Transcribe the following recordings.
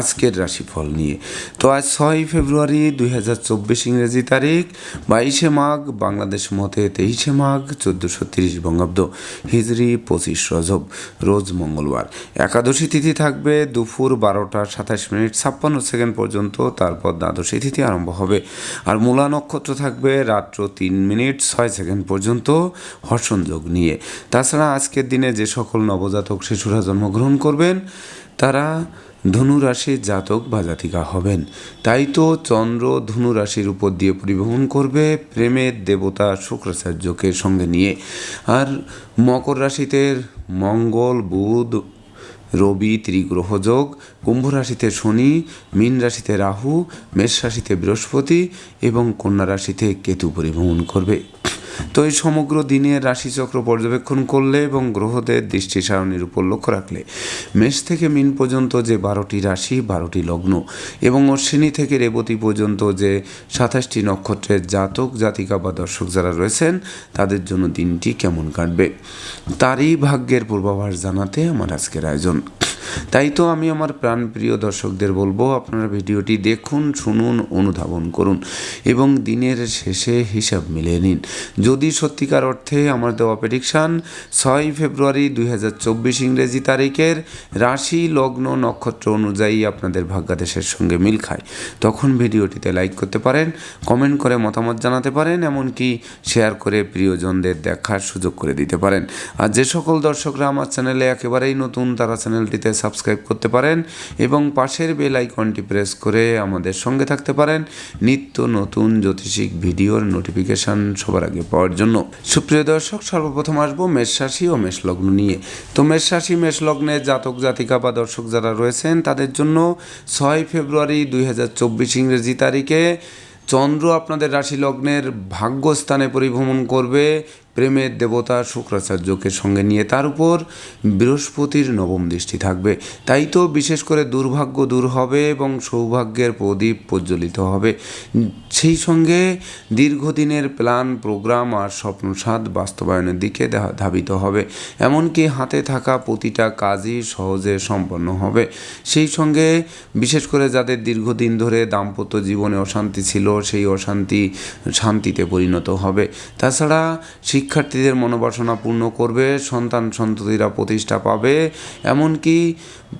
আজকের রাশিফল নিয়ে। তো আজ ছয় ফেব্রুয়ারি দুই হাজার চব্বিশ ইংরেজি তারিখ, বাইশে মাঘ, বাংলাদেশ মতে তেইশে মাঘ, চোদ্দোশো তিরিশ বঙ্গাব্দ, হিজরি পঁচিশ রজব, রোজ মঙ্গলবার। একাদশী তিথি থাকবে দুপুর বারোটা সাতাশ মিনিট, ছাপ্পান্ন সেকেন্ড পর্যন্ত, তারপর দ্বাদশী তিথি আরম্ভ হবে। আর মূলা নক্ষত্র থাকবে রাত্র তিন মিনিট, ছয় সেকেন্ড পর্যন্ত হর্ষণযোগ নিয়ে। তাছাড়া আজকের দিনে যে সকল নবজাতক শিশুরা জন্মগ্রহণ করবেন, তারা ধনু রাশির জাতক বা জাতিকা হবেন। তাই তো চন্দ্র ধনুরাশির উপর দিয়ে পরিবহন করবে প্রেমের দেবতা শুক্রাচার্যকে সঙ্গে নিয়ে। আর মকর রাশিতে মঙ্গল, বুধ, রবি, ত্রিগ্রহ যোগ, কুম্ভ রাশিতে শনি, মীন রাশিতে রাহু, মেষ রাশিতে বৃহস্পতি এবং কন্যা রাশিতে কেতু পরিভ্রমণ করবে। তো এই সমগ্র দিনের রাশিচক্র পর্যবেক্ষণ করলে এবং গ্রহদের দৃষ্টি সারণীর উপর লক্ষ্য রাখলে মেষ থেকে মিন পর্যন্ত যে বারোটি রাশি, বারোটি লগ্ন এবং অশ্বিনী থেকে রেবতী পর্যন্ত যে সাতাশটি নক্ষত্রের জাতক, জাতিকা বা দর্শক যারা রয়েছেন, তাদের জন্য দিনটি কেমন কাটবে? তারই ভাগ্যের পূর্বাভাস জানাতে আমার আজকের আয়োজন। তাই তো আমি আমার প্রাণপ্রিয় দর্শকদের বলব, আপনারা ভিডিওটি দেখুন, শুনুন, অনুধাবন করুন এবং দিনের শেষে হিসাব মিলিয়ে নিন। যদি সত্যিকার অর্থে আমার দেওয়া প্রেডিকশান ছয় ফেব্রুয়ারি দুই হাজার চব্বিশ ইংরেজি তারিখের রাশি লগ্ন নক্ষত্র অনুযায়ী আপনাদের ভাগ্যাদেশের সঙ্গে মিল খায়। তখন ভিডিওটিতে লাইক করতে পারেন কমেন্ট করে মতামত জানাতে পারেন, এমনকি শেয়ার করে প্রিয়জনদের দেখার সুযোগ করে দিতে পারেন। আর যে সকল দর্শকরা আমার চ্যানেলে একেবারেই নতুন, তারা চ্যানেলটিতে সাবস্ক্রাইব করতে পারেন এবং পাশের বেল আইকনটি প্রেস করে আমাদের সঙ্গে থাকতে পারেন নিত্য নতুন জ্যোতিষিক ভিডিওর নোটিফিকেশান সবার আগে পাওয়ার জন্য। সুপ্রিয় দর্শক, সর্বপ্রথম আসব মেষ রাশি ও মেষ লগ্ন নিয়ে। তো মেষ রাশি, মেষ লগ্নে জাতক, জাতিকা বা দর্শক যারা রয়েছেন, তাদের জন্য ছয় ফেব্রুয়ারি দুই হাজার চব্বিশ ইংরেজি তারিখে চন্দ্র আপনাদের রাশি লগ্নের ভাগ্যস্থানে পরিভ্রমণ করবে। প্রেমের দেবতা শুক্রাচার্যকে সঙ্গে নিয়ে তার উপর বৃহস্পতির নবম দৃষ্টি থাকবে। তাই তো বিশেষ করে দুর্ভাগ্য দূর হবে এবং সৌভাগ্যের প্রদীপ প্রজ্বলিত হবে। সেই সঙ্গে দীর্ঘদিনের প্ল্যান, প্রোগ্রাম আর স্বপ্নসাদ বাস্তবায়নের দিকে ধাবিত হবে। এমনকি হাতে থাকা প্রতিটা কাজই সহজে সম্পন্ন হবে। সেই সঙ্গে বিশেষ করে যাদের দীর্ঘদিন ধরে দাম্পত্য জীবনে অশান্তি ছিল, সেই অশান্তি শান্তিতে পরিণত হবে। তাছাড়া শিক্ষার্থীদের মনোবাসনা পূর্ণ করবে সন্তান সন্ততিরা প্রতিষ্ঠা পাবে। এমনকি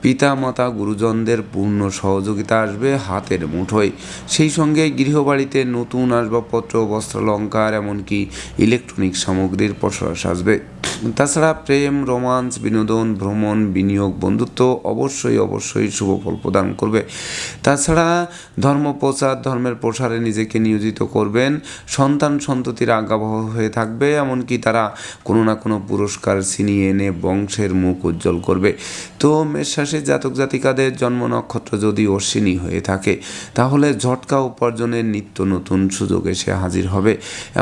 পিতা মাতা গুরুজনদের পূর্ণ সহযোগিতা আসবে হাতের মুঠোয়। সেই সঙ্গে গৃহবাড়িতে নতুন আসবাবপত্র, বস্ত্রালঙ্কার, এমনকি ইলেকট্রনিক সামগ্রীর প্রসার আসবে। তাছাড়া প্রেম রোমান্স বিনোদন, ভ্রমণ, বিনিয়োগ, বন্ধুত্ব অবশ্যই অবশ্যই শুভ ফল প্রদান করবে। তাছাড়া ধর্ম প্রচার, ধর্মের প্রসারে নিজেকে নিয়োজিত করবেন। সন্তান সন্ততির আজ্ঞাবহ হয়ে থাকবে, এমনকি তারা কোনো না কোনো পুরস্কার ছিনিয়ে এনে বংশের মুখ উজ্জ্বল করবে। তো মেষরাশির জাতক জাতিকাদের জন্ম নক্ষত্র যদি অশ্বিনী হয়ে থাকে, তাহলে ঝটকা উপার্জনের নিত্য নতুন সুযোগ এসে হাজির হবে।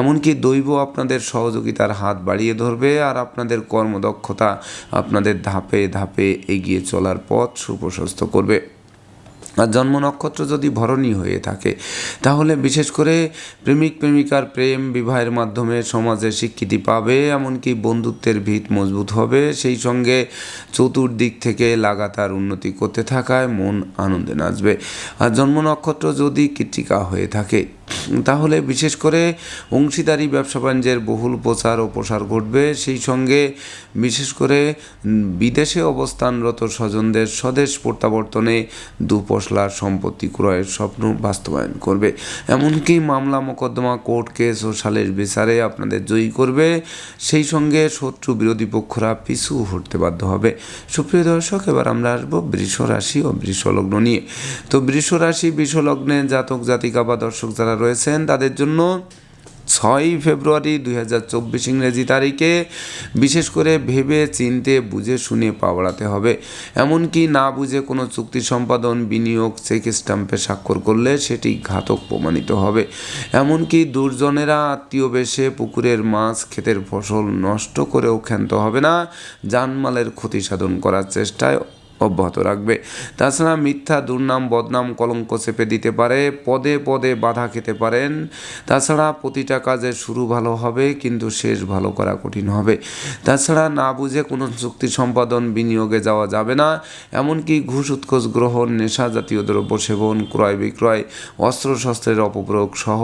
এমনকি দৈব আপনাদের সহযোগিতার হাত বাড়িয়ে ধরবে আর আপনাদের কর্মদক্ষতা আপনাদের ধাপে ধাপে এগিয়ে চলার পথ সুপ্রশস্ত করবে। আর জন্ম নক্ষত্র যদি ভরণী হয়ে থাকে, তাহলে বিশেষ করে প্রেমিক, প্রেমিকার প্রেম বিবাহের মাধ্যমে সমাজে স্বীকৃতি পাবে, এমনকি বন্ধুত্বের ভিত মজবুত হবে। সেই সঙ্গে চতুর্দিক থেকে লাগাতার উন্নতি করতে থাকায় মন আনন্দে নাচবে। আর জন্ম নক্ষত্র যদি কৃতিকা হয়ে থাকে তাহলে বিশেষ করে অংশীদারি ব্যবসা বাণিজ্যের বহুল প্রচার ও প্রসার ঘটবে। সেই সঙ্গে বিশেষ করে বিদেশে অবস্থানরত স্বজনদের স্বদেশ প্রত্যাবর্তনে দুপশলার সম্পত্তি ক্রয়ের স্বপ্ন বাস্তবায়ন করবে। এমনকি মামলা, মোকদ্দমা, কোর্ট কেস ও সালের বিচারে আপনাদের জয়ী করবে। সেই সঙ্গে শত্রু বিরোধী পক্ষরা পিছু হটতে বাধ্য হবে। সুপ্রিয় দর্শক, এবার আমরা আসব বৃষ রাশি ও বৃষ লগ্ন নিয়ে। তো বৃষ রাশি বৃষ লগ্নে জাতক, জাতিকা বা দর্শক যারা রয়েছেন তাদের জন্য ছয়ই ফেব্রুয়ারি দুই হাজার চব্বিশ ইংরেজি তারিখে। বিশেষ করে ভেবে, চিনতে, বুঝে, শুনে পা বাড়াতে হবে। এমনকি না বুঝে কোনো চুক্তি সম্পাদন, বিনিয়োগ, চেক স্ট্যাম্পে স্বাক্ষর করলে সেটি ঘাতক প্রমাণিত হবে। এমনকি দুর্জনেরা আত্মীয় বেশে পুকুরের মাছ, ক্ষেতের ফসল নষ্ট করেও ক্ষান্ত হবে না। জানমালের ক্ষতি সাধন করার চেষ্টায় অব্যাহত রাখবে। তাছাড়া মিথ্যা, দুর্নাম, বদনাম, কলঙ্ক চেপে দিতে পারে, পদে পদে বাধা খেতে পারেন। তাছাড়া প্রতিটা কাজের শুরু ভালো হবে, কিন্তু শেষ ভালো করা কঠিন হবে। তাছাড়া না বুঝে কোনো চুক্তি সম্পাদন বিনিয়োগে যাওয়া যাবে না, এমনকি ঘুষ, উৎকোষ, গ্রহণ, নেশা জাতীয় দ্রব্য সেবন, ক্রয় বিক্রয়, অস্ত্রশস্ত্রের অপপ্রয়োগ সহ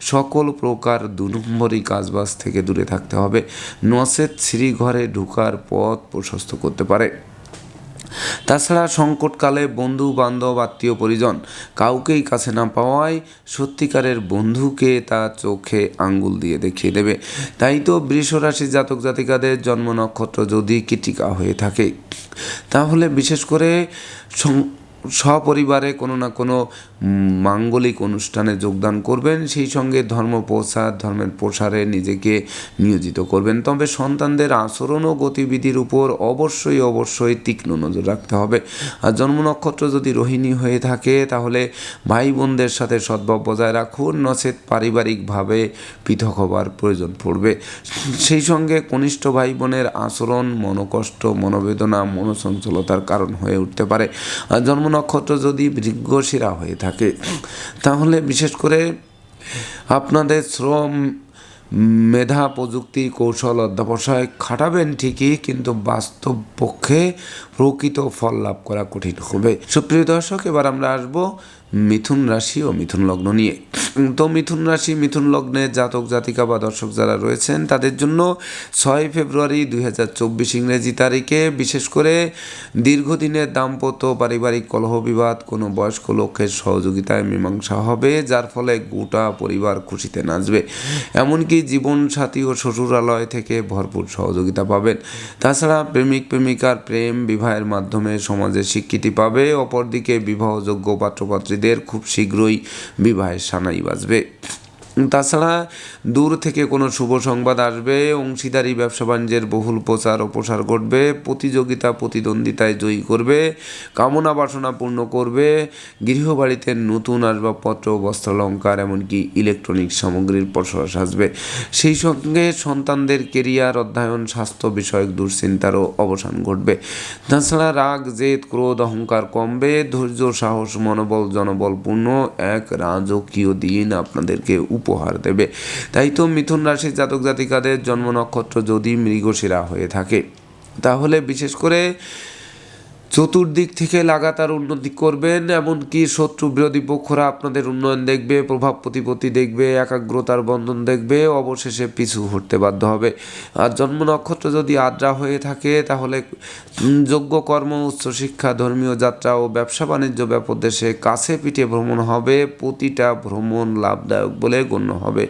সকল প্রকার দু নম্বরই কাজবাজ থেকে দূরে থাকতে হবে। নচেত শ্রীঘরে ঢুকার পথ প্রশস্ত করতে পারে। তাছাড়া সংকটকালে বন্ধু বান্ধব আত্মীয় পরিজন কাউকেই কাছে না পাওয়ায় সত্যিকারের বন্ধুকে তা চোখে আঙ্গুল দিয়ে দেখিয়ে দেবে। তাই তো বৃষরাশি জাতক জাতিকাদের জন্ম নক্ষত্র যদি কীটিকা হয়ে থাকে, তাহলে বিশেষ করে সপরিবারে কোনো না কোনো মাঙ্গলিক অনুষ্ঠানে যোগদান করবেন, সেই সঙ্গে ধর্ম প্রসার ধর্মের প্রসারে নিজেকে নিয়োজিত করবেন। তবে সন্তানদের আচরণ ও গতিবিধির উপর অবশ্যই অবশ্যই তীক্ষ্ণ নজর রাখতে হবে। আর জন্ম নক্ষত্র যদি রোহিণী হয়ে থাকে, তাহলে ভাই বোনদের সাথে সদ্ভাব বজায় রাখুন। নচেত পারিবারিকভাবে পৃথক হবার প্রয়োজন পড়বে। সেই সঙ্গে কনিষ্ঠ ভাই বোনের আচরণ মনোকষ্ট, মনোবেদনা, মনোচঞ্চলতার কারণ হয়ে উঠতে পারে। আর জন্ম নক্ষত্র যদি বৃক্ষশিরা হয়ে থাকে, তাহলে বিশেষ করে আপনাদের শ্রম, মেধা, প্রযুক্তি, কৌশল অধ্যাবসায় খাটাবেন ঠিকই, কিন্তু বাস্তব পক্ষে প্রকৃত ফল লাভ করা কঠিন হবে। সুপ্রিয় দর্শক, এবার আমরা আসব মিথুন রাশি ও মিথুন লগ্ন নিয়ে। তো মিথুন রাশি, মিথুন লগ্নে জাতক, জাতিকা বা দর্শক যারা রয়েছেন, তাদের জন্য ছয় ফেব্রুয়ারি দুই হাজার চব্বিশ ইংরেজি তারিখে বিশেষ করে দীর্ঘদিনের দাম্পত্য পারিবারিক কলহ বিবাদ, কোনো বয়স্ক লোকের সহযোগিতায় মীমাংসা হবে, যার ফলে গোটা পরিবার খুশিতে নাচবে। এমনকি জীবনসাথী ও শ্বশুরালয় থেকে ভরপুর সহযোগিতা পাবেন। তাছাড়া প্রেমিক, প্রেমিকার প্রেম বিবাহের মাধ্যমে সমাজে স্বীকৃতি পাবে। অপরদিকে বিবাহযোগ্য পাত্রপাত্রীদের খুব শীঘ্রই বিবাহের সানাই বাজবে। তাছাড়া দূর থেকে কোনো শুভ সংবাদ আসবে, অংশীদারি, ব্যবসা বাণিজ্যের বহুল প্রচার ও প্রসার ঘটবে, প্রতিযোগিতা, প্রতিদ্বন্দ্বিতায় জয়ী করবে, কামনা বাসনা পূর্ণ করবে, গৃহবাড়িতে নতুন আসবাবপত্র, বস্ত্রালঙ্কার, এমনকি ইলেকট্রনিক সামগ্রীর প্রসার আসবে। সেই সঙ্গে সন্তানদের কেরিয়ার, অধ্যয়ন, স্বাস্থ্য বিষয়ক দুশ্চিন্তারও অবসান ঘটবে। তাছাড়া রাগ, জেদ, ক্রোধ, অহংকার কমবে, ধৈর্য, সাহস, মনোবল, জনবলপূর্ণ এক রাজকীয় দিন আপনাদেরকে উপহার দেবে। তাই তো মিথুন রাশির জাতক জাতিকাদের জন্ম নক্ষত্র যদি মৃগশিরা হয়ে থাকে। তাহলে বিশেষ করে চতুর্দিক থেকে লাগাতার উন্নতি করবেন, এমনকি শত্রু বিরোধী পক্ষরা আপনাদের উন্নয়ন দেখবে, প্রভাব প্রতিপত্তি দেখবে, একাগ্রতার বন্ধন দেখবে, অবশেষে পিছু হটতে বাধ্য হবে। আর জন্ম নক্ষত্র যদি আদ্রা হয়ে থাকে, তাহলে যোগ্য কর্ম উচ্চশিক্ষা ধর্মীয় যাত্রা ও ব্যবসা বাণিজ্য ব্যাপদেশে কাছে পিঠে ভ্রমণ হবে, প্রতিটা ভ্রমণ লাভদায়ক বলে গণ্য হবে।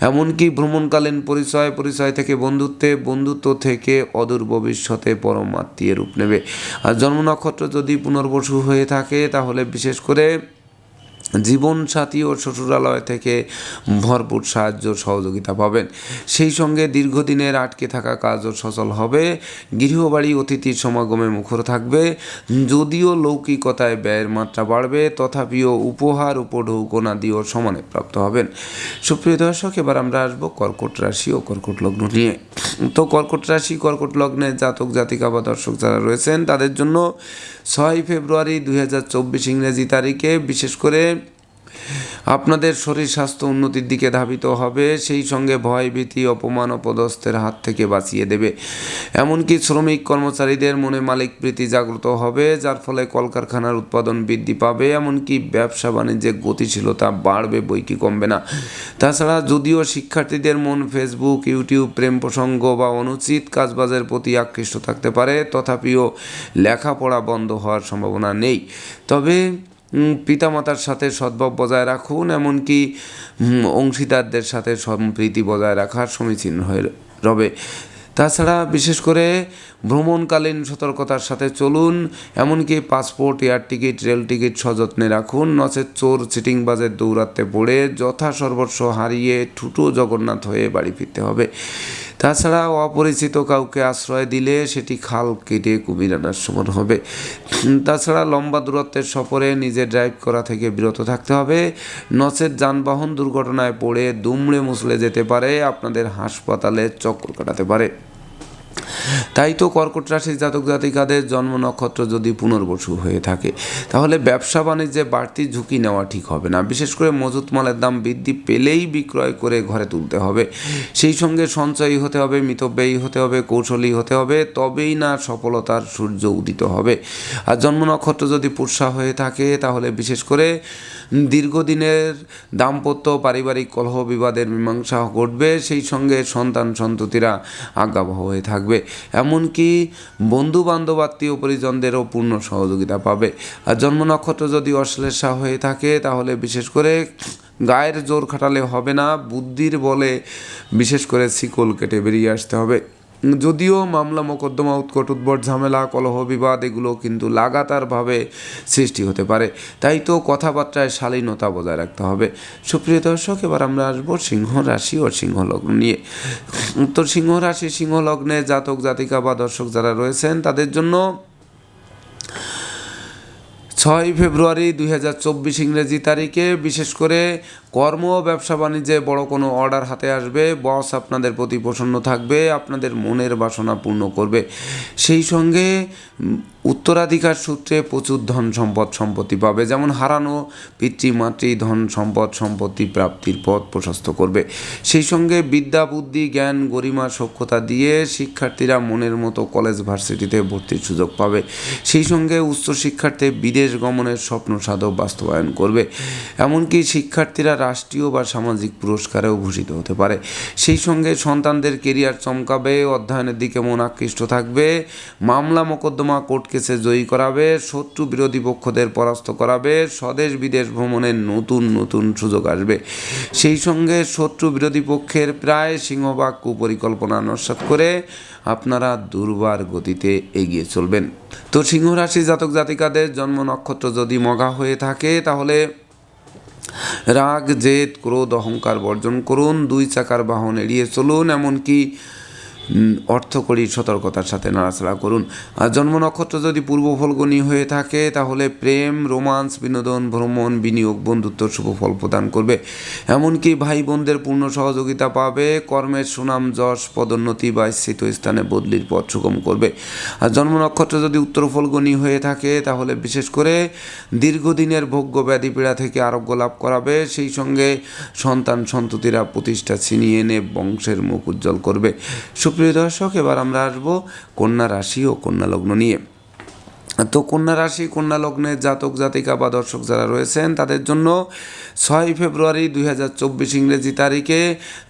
এমনকি ভ্রমণকালীন পরিচয় পরিচয় থেকে বন্ধুত্বে, বন্ধুত্ব থেকে অদূর ভবিষ্যতে পরমাত্মীয় রূপ নেবে। আর জন্ম নক্ষত্র যদি পুনর্বসু হয়ে থাকে, তাহলে বিশেষ করে জীবনসাথী ও শ্বশুরালয় থেকে ভরপুর সাহায্য সহযোগিতা পাবেন। সেই সঙ্গে দীর্ঘদিনের আটকে থাকা কাজও সচল হবে। গৃহবাড়ি অতিথির সমাগমে মুখর থাকবে। যদিও লৌকিকতায় ব্যয়ের মাত্রা বাড়বে, তথাপিও উপহার উপঢৌকনা দিয়েও সমানে প্রাপ্ত হবেন। সুপ্রিয় দর্শক, এবার আমরা আসব কর্কট রাশি ও কর্কট লগ্ন নিয়ে। তো কর্কট রাশি, কর্কট লগ্নে জাতক, জাতিকা বা দর্শক যারা রয়েছেন, তাদের জন্য ছয় ফেব্রুয়ারি দু হাজার চব্বিশ ইংরেজি তারিখে বিশেষ করে আপনাদের শরীর স্বাস্থ্য উন্নতির দিকে ধাবিত হবে, সেই সঙ্গে ভয়, ভীতি, অপমান অপদস্থের হাত থেকে বাঁচিয়ে দেবে। এমনকি শ্রমিক কর্মচারীদের মনে মালিক প্রীতি জাগ্রত হবে, যার ফলে কলকারখানার উৎপাদন বৃদ্ধি পাবে, এমনকি ব্যবসা বাণিজ্যে গতিশীলতা বাড়বে বই কি কমবে না। তাছাড়া যদিও শিক্ষার্থীদের মন ফেসবুক, ইউটিউব প্রেম প্রসঙ্গ বা অনুচিত কাজবাজের প্রতি আকৃষ্ট থাকতে পারে, তথাপিও লেখাপড়া বন্ধ হওয়ার সম্ভাবনা নেই। তবে পিতামাতার সাথে সদ্ভাব বজায় রাখুন, এমনকি অংশীদারদের সাথে সম্প্রীতি বজায় রাখার সমীচীন হয়ে রবে। তাছাড়া, বিশেষ করে ভ্রমণকালীন সতর্কতার সাথে চলুন, এমনকি passport, air ticket, rail ticket সযত্নে রাখুন। নচে চোর চিটিংবাজের দৌরাত্মে পড়ে যথা সর্বস্ব হারিয়ে ঠুটো জগন্নাথ হয়ে বাড়ি ফিরতে হবে। তাছাড়া অপরিচিত কাউকে আশ্রয় দিলে সেটি খাল কেটে কুমির আনার সমান হবে। তাছাড়া লম্বা দূরত্বের সফরে নিজে ড্রাইভ করা থেকে বিরত থাকতে হবে। নচের যানবাহন দুর্ঘটনায় পড়ে দুমড়ে মুসলে যেতে পারে। আপনাদের হাসপাতালে চক্কর কাটাতে পারে। তাই তো কর্কট রাশির জাতক জাতিকাদের জন্ম নক্ষত্র যদি পুনর্বসু হয়ে থাকে, তাহলে ব্যবসা বাণিজ্যে বাড়তি ঝুঁকি নেওয়া ঠিক হবে না। বিশেষ করে মজুত মালের দাম বৃদ্ধি পেলেই বিক্রয় করে ঘরে তুলতে হবে। সেই সঙ্গে সঞ্চয়ী হতে হবে, মিতব্যয়ী হতে হবে, কৌশলী হতে হবে, তবেই না সফলতার সূর্য উদিত হবে। আর জন্ম নক্ষত্র যদি পুষা হয়ে থাকে, তাহলে বিশেষ করে দীর্ঘদিনের দাম্পত্য পারিবারিক কলহ বিবাদের মীমাংসা ঘটবে, সেই সঙ্গে সন্তান সন্ততিরা আজ্ঞাবহ হয়ে থাকবে। এমনকি বন্ধু বান্ধব আত্মীয় পরিজনদেরও পূর্ণ সহযোগিতা পাবে। আর জন্ম নক্ষত্র যদি অশ্লেষা হয়ে থাকে, তাহলে বিশেষ করে গায়ের জোর খাটালে হবে না, বুদ্ধির বলে বিশেষ করে শিকল কেটে বেরিয়ে আসতে হবে। যদিও মামলা মোকদ্দমা, উৎকট উদ্ভট ঝামেলা, কলহ, বিবাদ, এগুলো কিন্তু লাগাতারভাবে সৃষ্টি হতে পারে। তাই তো কথাবার্তায় শালীনতা বজায় রাখতে হবে। সুপ্রিয় দর্শক, এবার আমরা আসব সিংহ রাশি ও সিংহ লগ্ন নিয়ে। তো সিংহ রাশি, সিংহ লগ্নে জাতক, জাতিকা বা দর্শক যারা রয়েছেন, তাদের জন্য ছয় ফেব্রুয়ারি দুই হাজার চব্বিশ ইংরেজি তারিখে বিশেষ করে কর্ম ব্যবসা বাণিজ্যে বড় কোনো অর্ডার হাতে আসবে, বস আপনাদের প্রতি প্রসন্ন থাকবে, আপনাদের মনের বাসনা পূর্ণ করবে। সেই সঙ্গে উত্তরাধিকার সূত্রে প্রচুর ধন সম্পদ সম্পত্তি পাবে, যেমন হারানো পিতৃমাতৃ ধন সম্পদ সম্পত্তি প্রাপ্তির পথ প্রশস্ত করবে। সেই সঙ্গে বিদ্যা, বুদ্ধি, জ্ঞান, গরিমা, সক্ষতা দিয়ে শিক্ষার্থীরা মনের মতো কলেজ ভার্সিটিতে ভর্তির সুযোগ পাবে। সেই সঙ্গে উচ্চ শিক্ষার্থে বিদেশ গমনের স্বপ্ন সাধক বাস্তবায়ন করবে। এমনকি শিক্ষার্থীরা রাষ্ট্রীয় বা সামাজিক পুরস্কারেও ভূষিত হতে পারে। সেই সঙ্গে সন্তানদের কেরিয়ার চমকাবে, অধ্যয়নের দিকে মন আকৃষ্ট থাকবে, মামলা মোকদ্দমা কোর্ট কেসে জয়ী করাবে, শত্রু বিরোধী পক্ষদের পরাস্ত করাবে, স্বদেশ বিদেশ ভ্রমণের নতুন নতুন সুযোগ আসবে। সেই সঙ্গে শত্রু বিরোধী পক্ষের প্রায় সিংহবাগ কুপরিকল্পনা নস্বাত করে আপনারা দুর্বার গতিতে এগিয়ে চলবেন। তো সিংহ রাশি জাতক জাতিকাদের জন্ম নক্ষত্র যদি মগা হয়ে থাকে, তাহলে রাগ জেদ ক্রোধ অহংকার বর্জন করুন দুই চাকার বাহন এড়িয়ে চলুন এমনকি অর্থকরী সতর্কতার সাথে নাড়াচাড়া করুন। আর জন্ম নক্ষত্র যদি পূর্ব ফলগুনি হয়ে থাকে, তাহলে প্রেম, রোমান্স, বিনোদন, ভ্রমণ, বিনিয়োগ, বন্ধুত্ব, শুভ ফল প্রদান করবে। এমনকি ভাই বোনদের পূর্ণ সহযোগিতা পাবে, কর্মের সুনাম, যশ, পদোন্নতি বা স্থিত স্থানে বদলির পথ সুগম করবে। আর জন্ম নক্ষত্র যদি উত্তর ফলগুনি হয়ে থাকে, তাহলে বিশেষ করে দীর্ঘদিনের ভোগ্য ব্যাধি পীড়া থেকে আরোগ্য লাভ করাবে। সেই সঙ্গে সন্তান সন্ততিরা প্রতিষ্ঠা ছিনিয়ে এনে বংশের মুখ উজ্জ্বল করবে। সুপ্রিয় দর্শক এবার আমরা আসব কন্যা রাশি ও কন্যা লগ্ন নিয়ে। তো কন্যা রাশি, কন্যা লগ্নের জাতক, জাতিকা বা দর্শক যারা রয়েছেন, তাদের জন্য ছয় ফেব্রুয়ারি দুই হাজার চব্বিশ ইংরেজি তারিখে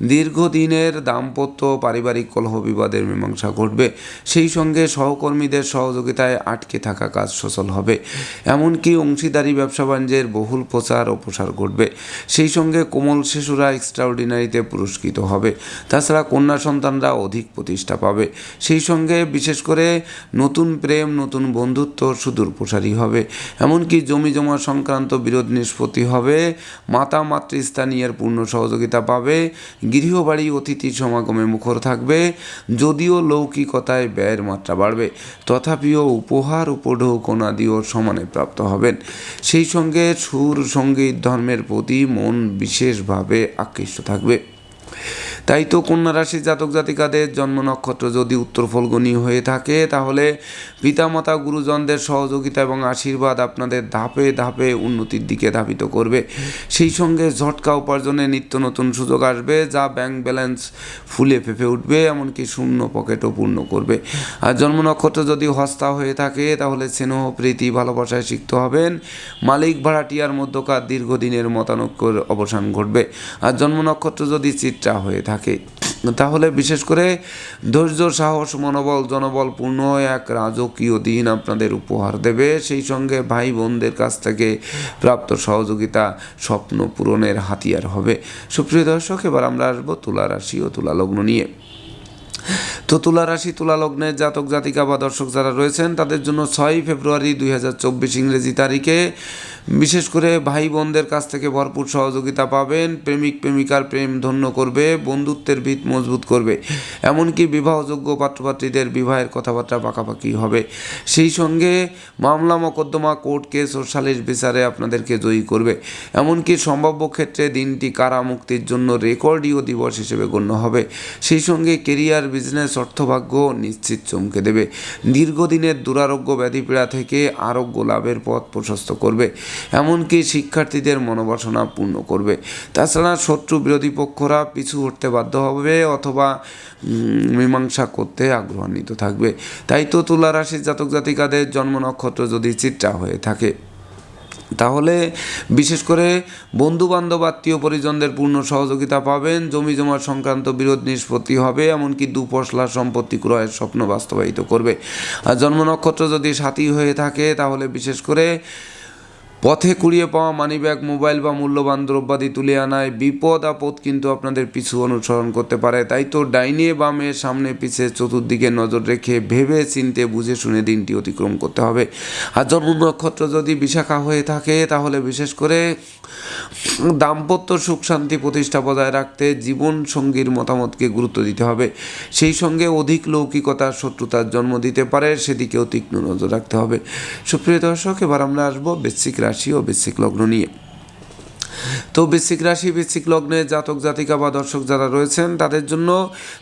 দীর্ঘদিনের দাম্পত্য পারিবারিক কলহ বিবাদের মীমাংসা ঘটবে। সেই সঙ্গে সহকর্মীদের সহযোগিতায় আটকে থাকা কাজ সচল হবে। এমনকি অংশীদারি, ব্যবসা বাণিজ্যের বহুল প্রচার ও প্রসার ঘটবে। সেই সঙ্গে কোমল শিশুরা এক্সট্রাঅর্ডিনারিতে পুরস্কৃত হবে। তাছাড়া কন্যা সন্তানরা অধিক প্রতিষ্ঠা পাবে। সেই সঙ্গে বিশেষ করে নতুন প্রেম, নতুন বন্ধুত্ব সুদূর প্রসারী হবে। এমনকি জমি জমা সংক্রান্ত বিরোধ নিষ্পত্তি হবে। মাতা মাতৃস্থানীয়ের পূর্ণ সহযোগিতা পাবে। গৃহবাড়ি অতিথি সমাগমে মুখর থাকবে। যদিও লৌকিকতায় ব্যয়ের মাত্রা বাড়বে, তথাপিও উপহার উপঢৌকনাদিও সমানে প্রাপ্ত হবেন। সেই সঙ্গে সুর সংগীত ধর্মের প্রতি মন বিশেষভাবে আকৃষ্ট থাকবে। তাই তো কন্যা রাশির জাতক জাতিকাদের জন্ম নক্ষত্র যদি উত্তর ফলগুনি হয়ে থাকে, তাহলে পিতামাতা গুরুজনদের সহযোগিতা এবং আশীর্বাদ আপনাদের ধাপে ধাপে উন্নতির দিকে ধাবিত করবে। সেই সঙ্গে ঝটকা উপার্জনে নিত্য নতুন সুযোগ আসবে, যা ব্যাংক ব্যালেন্স ফুলে ফেঁপে উঠবে, এমনকি শূন্য পকেটও পূর্ণ করবে। আর জন্ম নক্ষত্র যদি হস্তা হয়ে থাকে, তাহলে স্নেহ, প্রীতি, ভালোবাসায় শিখতে হবেন। মালিক ভাড়াটিয়ার মধ্যকার দীর্ঘদিনের মতানৈক্যর অবসান ঘটবে। আর জন্ম নক্ষত্র যদি চিত্রা হয়ে থাকে তাহলে বিশেষ করে ধৈর্য, সাহস, মনোবল, জনবল পূর্ণ এক রাজকীয় দিন আপনাদের উপহার দেবে। সেই সঙ্গে ভাই বোনদের কাছ থেকে প্রাপ্ত সহযোগিতা স্বপ্ন পূরণের হাতিয়ার হবে। সুপ্রিয় দর্শক, এবার আমরা আসব তুলা রাশি ও তুলা লগ্ন নিয়ে। তো তুলা রাশি, তুলা লগ্নের জাতক, জাতিকা বা দর্শক যারা রয়েছেন, তাদের জন্য ছয়ই ফেব্রুয়ারি দুই হাজার চব্বিশ ইংরেজি তারিখে বিশেষ করে ভাই বোনদের কাছ থেকে ভরপুর সহযোগিতা পাবেন, প্রেমিক প্রেমিকার প্রেম ধন্য করবে, বন্ধুত্বের ভিত মজবুত করবে। এমনকি বিবাহযোগ্য পাত্রপাত্রীদের বিবাহের কথাবার্তা পাকাপাকি হবে। সেই সঙ্গে মামলা মকদ্দমা কোর্ট কেস ও সালিশ বিচারে আপনাদেরকে জয়ী করবে। এমনকি সম্ভাব্য ক্ষেত্রে দিনটি কারা মুক্তির জন্য রেকর্ডীয় দিবস হিসেবে গণ্য হবে। সেই সঙ্গে কেরিয়ার, বিজনেস, অর্থভাগ্য নিশ্চিত চমকে দেবে। দীর্ঘদিনের দুরারোগ্য ব্যাধিপীড়া থেকে আরোগ্য লাভের পথ প্রশস্ত করবে। এমনকি শিক্ষার্থীদের মনোবাসনা পূর্ণ করবে। তাছাড়া শত্রু বিরোধী পক্ষরা পিছু হটতে বাধ্য হবে অথবা মীমাংসা করতে আগ্রহান্বিত থাকবে। তাই তো তুলা রাশির জাতক জাতিকাদের জন্ম নক্ষত্র যদি চিত্রা হয়ে থাকে, তাহলে বিশেষ করে বন্ধু বান্ধব আত্মীয় পরিজনদের পূর্ণ সহযোগিতা পাবেন। জমি জমা সংক্রান্ত বিরোধ নিষ্পত্তি হবে, এমনকি দুপশলা সম্পত্তি ক্রয়ের স্বপ্ন বাস্তবায়িত করবে। আর জন্ম নক্ষত্র যদি সাথী হয়ে থাকে, তাহলে বিশেষ করে পথে কুড়িয়ে পাওয়া মানিব্যাগ, মোবাইল বা মূল্যবান দ্রব্যাদি তুলে আনায় বিপদ আপদ কিন্তু আপনাদের পিছু অনুসরণ করতে পারে। তাই তো ডাইনে বামে সামনে পিছে চতুর্দিকে নজর রেখে ভেবে চিনতে বুঝে শুনে দিনটি অতিক্রম করতে হবে। আর জন্ম নক্ষত্র যদি বিশাখা হয়ে থাকে, তাহলে বিশেষ করে দাম্পত্য সুখ শান্তি প্রতিষ্ঠা বজায় রাখতে জীবন সঙ্গীর মতামতকে গুরুত্ব দিতে হবে। সেই সঙ্গে অধিক লৌকিকতা, শত্রুতার জন্ম দিতে পারে, সেদিকেও তীক্ষ্ণ নজর রাখতে হবে। সুপ্রিয় দর্শক, এবার আমরা আসব বৃশ্চিক রাশি ও বৃশ্চিক লগ্ন নিয়ে। তো বৃশ্চিক রাশি, বৃশ্চিক লগ্নে জাতক, জাতিকা বা দর্শক যারা রয়েছেন, তাদের জন্য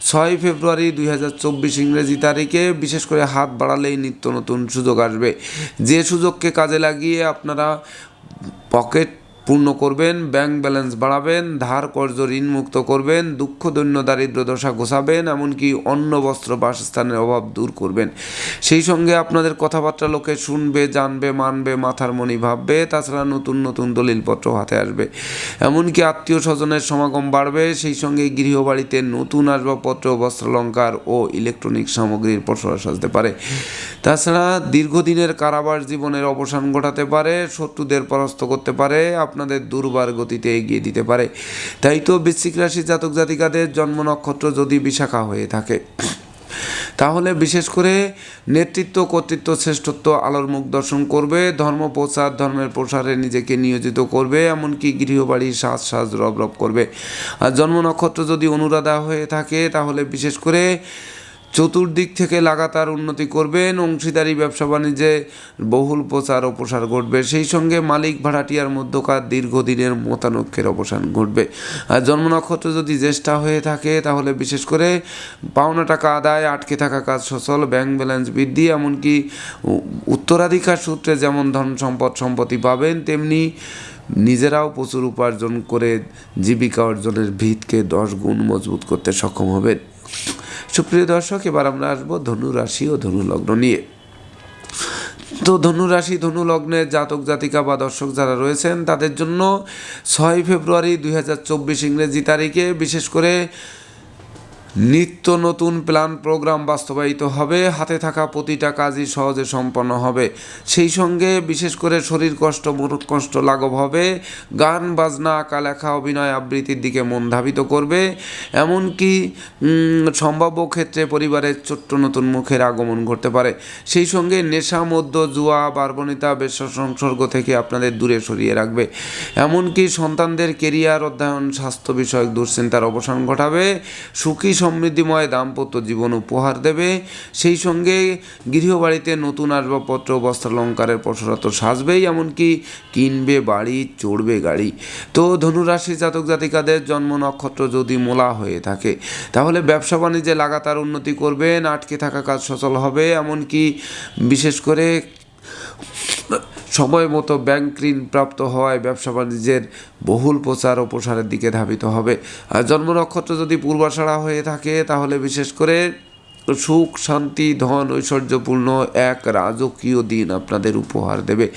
ছয় ফেব্রুয়ারি দুই হাজার চব্বিশ ইংরেজি তারিখে বিশেষ করে হাত বাড়ালেই নিত্য নতুন সুযোগ আসবে। যে সুযোগকে কাজে লাগিয়ে আপনারা পকেট পূর্ণ করবেন, ব্যাংক ব্যালেন্স বাড়াবেন, ধার কর্জ ঋণমুক্ত করবেন, দুঃখ, দৈন্য, দারিদ্র দশা ঘোষাবেন এমনকি অন্ন, বস্ত্র, বাসস্থানের অভাব দূর করবেন। সেই সঙ্গে আপনাদের কথাবার্তা লোকে শুনবে, জানবে, মানবে, মাথার মনি ভাববে, তাছাড়া নতুন নতুন দলিলপত্র হাতে আসবে। এমনকি আত্মীয় স্বজনের সমাগম বাড়বে, সেই সঙ্গে গৃহবাড়িতে নতুন আসবাবপত্র, বস্ত্রালঙ্কার ও ইলেকট্রনিক সামগ্রীর পসরা সাজতে পারে। তাছাড়া দীর্ঘদিনের কারাবাস জীবনের অবসান ঘটাতে পারে, শত্রুদের পরাস্ত করতে পারে আপনাদের দুর্বার গতিতে এগিয়ে দিতে পারে। তাই তো বৃশ্চিক রাশি জাতক জাতিকাদের জন্ম নক্ষত্র যদি বিশাখা হয়ে থাকে। তাহলে বিশেষ করে নেতৃত্ব, কর্তৃত্ব, শ্রেষ্ঠত্ব, আলোর মুখ দর্শন করবে, ধর্ম প্রচার, ধর্মের প্রসারে নিজেকে নিয়োজিত করবে, এমনকি গৃহবাড়ির সাজ সাজ রব রব করবে। আর জন্ম নক্ষত্র যদি অনুরাধা হয়ে থাকে, তাহলে বিশেষ করে চতুর্দিক থেকে লাগাতার উন্নতি করবেন, অংশীদারি, ব্যবসা বাণিজ্যে বহুল প্রচার ও প্রসার ঘটবে। সেই সঙ্গে মালিক ভাড়াটিয়ার মধ্যকার দীর্ঘদিনের মতানৈক্যের অবসান ঘটবে। আর জন্ম নক্ষত্র যদি জ্যেষ্ঠা হয়ে থাকে, তাহলে বিশেষ করে পাওনা টাকা আদায়, আটকে থাকা কাজ সচল, ব্যাংক ব্যালেন্স বৃদ্ধি, এমনকি উত্তরাধিকার সূত্রে যেমন ধন সম্পদ সম্পত্তি পাবেন, তেমনি নিজেরাও প্রচুর উপার্জন করে জীবিকা অর্জনের ভিতকে দশ গুণ মজবুত করতে সক্ষম হবেন। সুপ্রিয় দর্শক, এবার আমরা আসব ধনু রাশি ও ধনু লগ্ন নিয়ে। তো ধনু রাশি, ধনু লগ্নের জাতক, জাতিকা বা দর্শক যারা রয়েছেন, তাদের জন্য ছয় ফেব্রুয়ারি দুই হাজার চব্বিশ ইংরেজি তারিখে বিশেষ করে নিত্য নতুন প্ল্যান প্রোগ্রাম বাস্তবায়িত হবে, হাতে থাকা প্রতিটা কাজই সহজে সম্পন্ন হবে। সেই সঙ্গে বিশেষ করে শরীর কষ্ট মন কষ্ট লাঘব হবে। গান, বাজনা আঁকা লেখা অভিনয় আবৃত্তির দিকে মন ধাবিত করবে। এমনকি সম্ভাব্য ক্ষেত্রে পরিবারের ছোট্ট নতুন মুখের আগমন ঘটতে পারে। সেই সঙ্গে নেশা মধ্য জুয়া বার্বণিতা বেশ সংসর্গ থেকে আপনাদের দূরে সরিয়ে রাখবে। এমনকি সন্তানদের কেরিয়ার অধ্যয়ন, স্বাস্থ্য বিষয়ক দুশ্চিন্তার অবসান ঘটাবে। সুখী সমৃদ্ধিময় দাম্পত্য জীবন উপহার দেবে। সেই সঙ্গে গৃহবাড়িতে নতুন আসবাবপত্র, বস্ত্রালঙ্কারের প্রসারা তো সাজবেই, এমনকি কিনবে বাড়ি, চড়বে গাড়ি। তো ধনুরাশি জাতক জাতিকাদের জন্ম নক্ষত্র যদি মোলা হয়ে থাকে, তাহলে ব্যবসা বাণিজ্যে লাগাতার উন্নতি করবেন, আটকে থাকা কাজ সচল হবে, এমনকি বিশেষ করে সময় মতো ব্যাংক ঋণ প্রাপ্ত হওয়ায় ব্যবসা বাণিজ্যের বহুল প্রচার ও প্রসারের দিকে ধাবিত হবে। আর জন্ম নক্ষত্র যদি পূর্বাষাড়া হয়ে থাকে, তাহলে বিশেষ করে সুখ, শান্তি, ধন, ঐশ্বর্যপূর্ণ এক রাজকীয় দিন আপনাদের উপহার দেবে।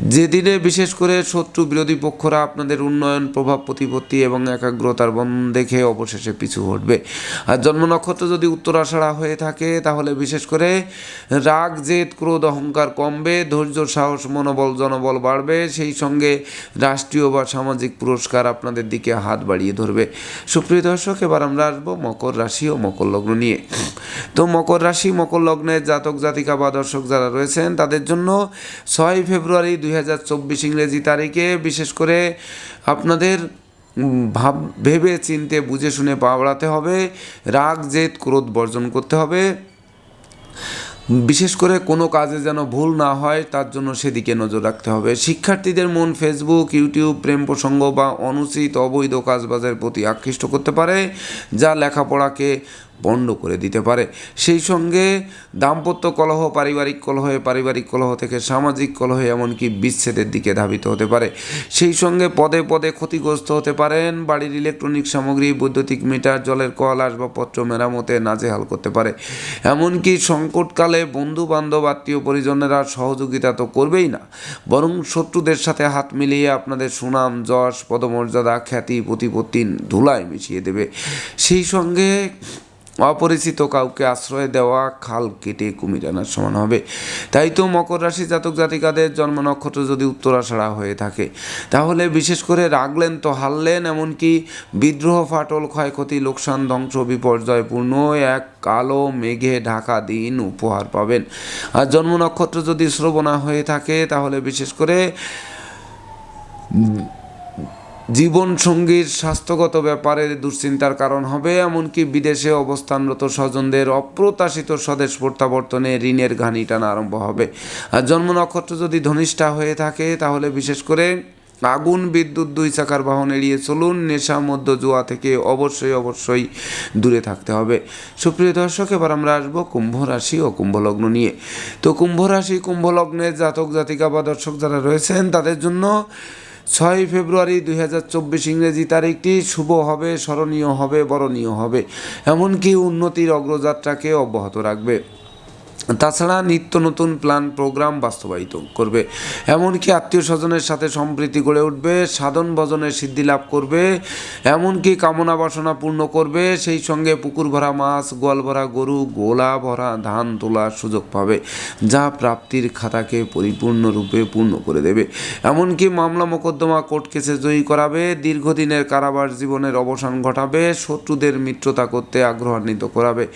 যেদিনে বিশেষ করে শত্রু বিরোধী পক্ষরা আপনাদের উন্নয়ন, প্রভাব, প্রতিপত্তি এবং একাগ্রতার বন্ধন দেখে অবশেষে পিছু হটবে। আর জন্ম নক্ষত্র যদি উত্তরাষাঢ়া হয়ে থাকে, তাহলে বিশেষ করে রাগ, জেদ, ক্রোধ, অহংকার কমবে, ধৈর্য, সাহস, মনোবল, জনবল বাড়বে, সেই সঙ্গে রাষ্ট্রীয় বা সামাজিক পুরস্কার আপনাদের দিকে হাত বাড়িয়ে ধরবে। সুপ্রিয় দর্শক, এবার আমরা আসব মকর রাশি ও মকর লগ্ন নিয়ে। তো মকর রাশি, মকর লগ্নের জাতক, জাতিকা বা দর্শক যারা রয়েছেন, তাদের জন্য ছয় ফেব্রুয়ারি দুই হাজার চব্বিশ ইংরেজি তারিখে বিশেষ করে আপনাদের ভাব, ভেবে, চিনতে, বুঝে, শুনে পা বাড়াতে হবে। রাগ, জেদ, ক্রোধ বর্জন করতে হবে। বিশেষ করে কোনো কাজে যেন ভুল না হয়, তার জন্য সেদিকে নজর রাখতে হবে। শিক্ষার্থীদের মন ফেসবুক ইউটিউব প্রেম প্রসঙ্গ বা অনুচিত অবৈধ কাজবাজের প্রতি আকৃষ্ট করতে পারে, যা লেখাপড়াকে বন্ধ করে দিতে পারে। সেই সঙ্গে দাম্পত্য কলহ, পারিবারিক কলহে, পারিবারিক কলহ থেকে সামাজিক কলহে, এমনকি বিচ্ছেদের দিকে ধাবিত হতে পারে। সেই সঙ্গে পদে পদে ক্ষতিগ্রস্ত হতে পারেন, বাড়ির ইলেকট্রনিক সামগ্রী, বৈদ্যুতিক মিটার, জলের কল, আসবাবপত্র, মেরামতে নাজেহাল করতে পারে। এমনকি সংকটকালে বন্ধু বান্ধব আত্মীয় পরিজনেরা সহযোগিতা তো করবেই না। বরং শত্রুদের সাথে হাত মিলিয়ে আপনাদের সুনাম, যশ, পদমর্যাদা, খ্যাতি, প্রতিপত্তি ধুলায় মিশিয়ে দেবে। সেই সঙ্গে অপরিচিত কাউকে আশ্রয় দেওয়া খাল কেটে কুমির আনার সমান হবে। তাই তো মকর রাশি জাতক জাতিকাদের জন্ম নক্ষত্র যদি উত্তরাষাড়া হয়ে থাকে, তাহলে বিশেষ করে রাগলেন তো হারলেন, এমনকি বিদ্রোহ, ফাটল, ক্ষয়ক্ষতি, লোকসান, ধ্বংস, বিপর্যয়পূর্ণ, এক কালো মেঘে ঢাকা দিন উপহার পাবেন। আর জন্ম নক্ষত্র যদি শ্রবণা হয়ে থাকে, তাহলে বিশেষ করে জীবন সঙ্গীর স্বাস্থ্যগত ব্যাপারে দুশ্চিন্তার কারণ হবে, এমনকি বিদেশে অবস্থানরত স্বজনদের অপ্রত্যাশিত স্বদেশ প্রত্যাবর্তনে ঋণের ঘানি টানা আরম্ভ হবে। আর জন্ম নক্ষত্র যদি ধনিষ্ঠা হয়ে থাকে, তাহলে বিশেষ করে আগুন, বিদ্যুৎ, দুই চাকার বাহন এড়িয়ে চলুন, নেশা মধ্য জুয়া থেকে অবশ্যই অবশ্যই দূরে থাকতে হবে। সুপ্রিয় দর্শক, এবার আমরা আসব কুম্ভ রাশি ও কুম্ভ লগ্ন নিয়ে। তো কুম্ভ রাশি, কুম্ভ লগ্নের জাতক জাতিকা বা দর্শক যারা রয়েছেন, তাদের জন্য ছয় ফেব্রুয়ারি দুই হাজার চব্বিশ ইংরেজি তারিখটি শুভ হবে, স্মরণীয় হবে, বরণীয় হবে। এমনকি উন্নতির অগ্রযাত্রাকে অব্যাহত রাখবে। তাছাড়া নিত্য নতুন প্ল্যান প্রোগ্রাম বাস্তবায়িত করবে। এমনকি আত্মীয় স্বজনের সাথে সম্প্রীতি গড়ে উঠবে, সাধন ভজনের সিদ্ধি লাভ করবে, এমনকি কামনা বাসনা পূর্ণ করবে, সেই সঙ্গে পুকুর ভরা মাছ, গোয়াল ভরা গরু, গোলা ভরা ধান তোলার সুযোগ পাবে, যা প্রাপ্তির খাতাকে পরিপূর্ণরূপে পূর্ণ করে দেবে। এমনকি মামলা মোকদ্দমা কোর্ট কেসে জয়ী করাবে, দীর্ঘদিনের কারাবাস জীবনের অবসান ঘটাবে, শত্রুদের মিত্রতা করতে আগ্রহান্বিত করাবে।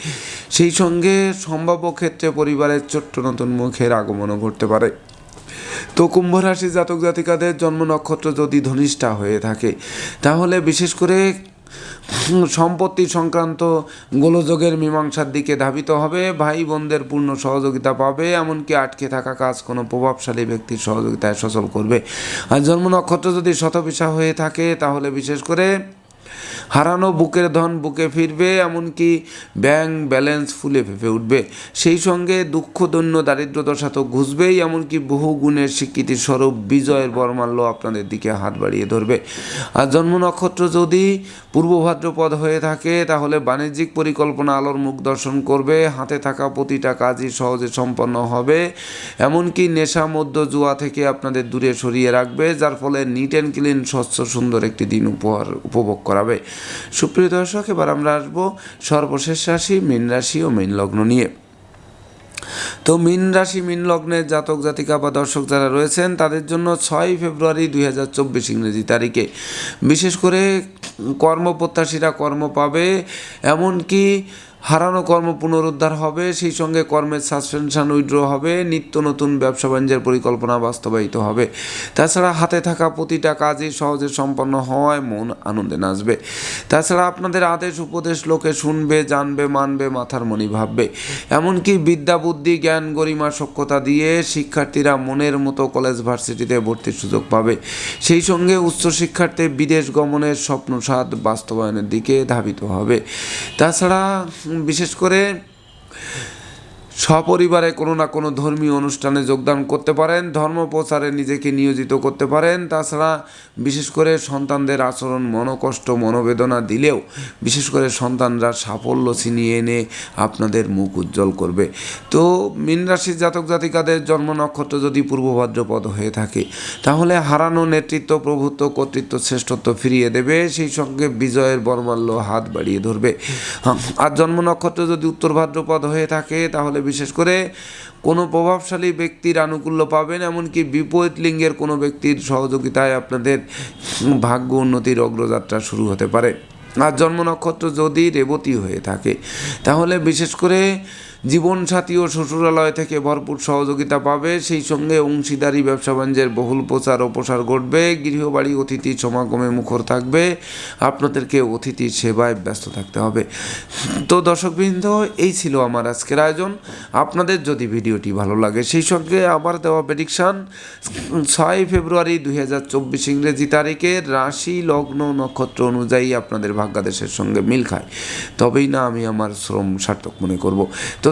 সেই সঙ্গে সম্ভাব্য ক্ষেত্রে পরিবারের ছোট্ট নতুন মুখের আগমনও ঘটতে পারে। তো কুম্ভ রাশি জাতক জাতিকাদের জন্ম নক্ষত্র যদি ধনিষ্ঠা হয়ে থাকে, তাহলে বিশেষ করে সম্পত্তি সংক্রান্ত গোলযোগের মীমাংসার দিকে ধাবিত হবে ভাই বোনদের পূর্ণ সহযোগিতা পাবে, এমনকি আটকে থাকা কাজ কোনো প্রভাবশালী ব্যক্তির সহযোগিতায় সচল করবে। আর জন্ম নক্ষত্র যদি শতবিশা হয়ে থাকে, তাহলে বিশেষ করে হারানো বুকের ধন বুকে ফিরবে, এমনকি ব্যাংক ব্যালেন্স ফুলে ফেঁপে উঠবে। সেই সঙ্গে দুঃখ দৈন্য দারিদ্র দশা তো ঘুষবেই, এমনকি বহু গুণের স্বীকৃতি স্বরূপ বিজয়ের বরমাল্য আপনাদের দিকে হাত বাড়িয়ে ধরবে। আর জন্ম নক্ষত্র যদি পূর্ব ভাদ্রপদ হয়ে থাকে, তাহলে বাণিজ্যিক পরিকল্পনা আলোর মুখ দর্শন করবে, হাতে থাকা প্রতিটা কাজই সহজে সম্পন্ন হবে, এমনকি নেশা মধ্য জুয়া থেকে আপনাদের দূরে সরিয়ে রাখবে, যার ফলে নিট অ্যান্ড ক্লিন, স্বচ্ছ, সুন্দর একটি দিন উপহার উপভোগ করাবে। সুপ্রিয় দর্শক, এবার আমরা আসব সর্বশেষ রাশি, মীন রাশি ও মীন লগ্ন নিয়ে। তো মীন রাশি, মীন লগ্নের জাতক, জাতিকা বা দর্শক যারা রয়েছেন, তাদের জন্য ছয় ফেব্রুয়ারি দুই হাজার চব্বিশ ইংরেজি তারিখে। বিশেষ করে কর্মপ্রত্যাশীরা কর্ম পাবে, এমনকি হারানো কর্ম পুনরুদ্ধার হবে, সেই সঙ্গে কর্মের সাসপেনশন উইড্র হবে, নিত্য নতুন ব্যবসা বাণিজ্যের পরিকল্পনা বাস্তবায়িত হবে। তাছাড়া হাতে থাকা প্রতিটা কাজই সহজে সম্পন্ন হওয়ায় মন আনন্দে নাচবে। তাছাড়া আপনাদের আদেশ, উপদেশ লোকে শুনবে, জানবে, মানবে, মাথার মনি ভাববে। এমনকি বিদ্যা, বুদ্ধি, জ্ঞান, গরিমা সক্ষতা দিয়ে শিক্ষার্থীরা মনের মতো কলেজ ভার্সিটিতে ভর্তির সুযোগ পাবে। সেই সঙ্গে উচ্চশিক্ষার্থী বিদেশ গমনের স্বপ্নসাদ বাস্তবায়নের দিকে ধাবিত হবে। তাছাড়া বিশেষ করে সপরিবারে কোনো না কোনো ধর্মীয় অনুষ্ঠানে যোগদান করতে পারেন, ধর্ম প্রচারে নিজেকে নিয়োজিত করতে পারেন। তাছাড়া বিশেষ করে সন্তানদের আচরণ, মনোকষ্ট, মনোবেদনা দিলেও বিশেষ করে সন্তানরা সাফল্য ছিনিয়ে এনে আপনাদের মুখ উজ্জ্বল করবে। তো মীন রাশির জাতক জাতিকাদের জন্ম নক্ষত্র যদি পূর্ব ভাদ্রপদ হয়ে থাকে, তাহলে হারানো নেতৃত্ব, প্রভুত্ব, কর্তৃত্ব, শ্রেষ্ঠত্ব ফিরিয়ে দেবে। সেই সঙ্গে বিজয়ের বর্মাল্য হাত বাড়িয়ে ধরবে। আর জন্ম নক্ষত্র যদি উত্তর ভাদ্রপদ হয়ে থাকে, তাহলে বিশেষ করে কোনো প্রভাবশালী ব্যক্তির আনুকূল্য পাবেন, এমনকি বিপরীত লিঙ্গের কোনো ব্যক্তির সহযোগিতায় আপনাদের ভাগ্য উন্নতির অগ্রযাত্রা শুরু হতে পারে। আর জন্ম নক্ষত্র যদি রেবতী হয়ে থাকে, তাহলে বিশেষ করে জীবনসাথী ও শ্বশুরালয় থেকে ভরপুর সহযোগিতা পাবে। সেই সঙ্গে অংশীদারি, ব্যবসা বাণিজ্যের বহুল প্রচার ও প্রসার ঘটবে। গৃহবাড়ি, অতিথি সমাগমে মুখর থাকবে। আপনাদেরকে অতিথির সেবায় ব্যস্ত থাকতে হবে। তো দর্শকবৃন্দ, এই ছিল আমার আজকের আয়োজন। আপনাদের যদি ভিডিওটি ভালো লাগে, সেই সঙ্গে আমার দেওয়া প্রেডিকশান ছয় ফেব্রুয়ারি দুই হাজার চব্বিশ ইংরেজি তারিখে রাশি, লগ্ন, নক্ষত্র অনুযায়ী আপনাদের ভাগ্যাদেশের সঙ্গে মিল খায়। তবেই না আমি আমার শ্রম সার্থক মনে করব। তো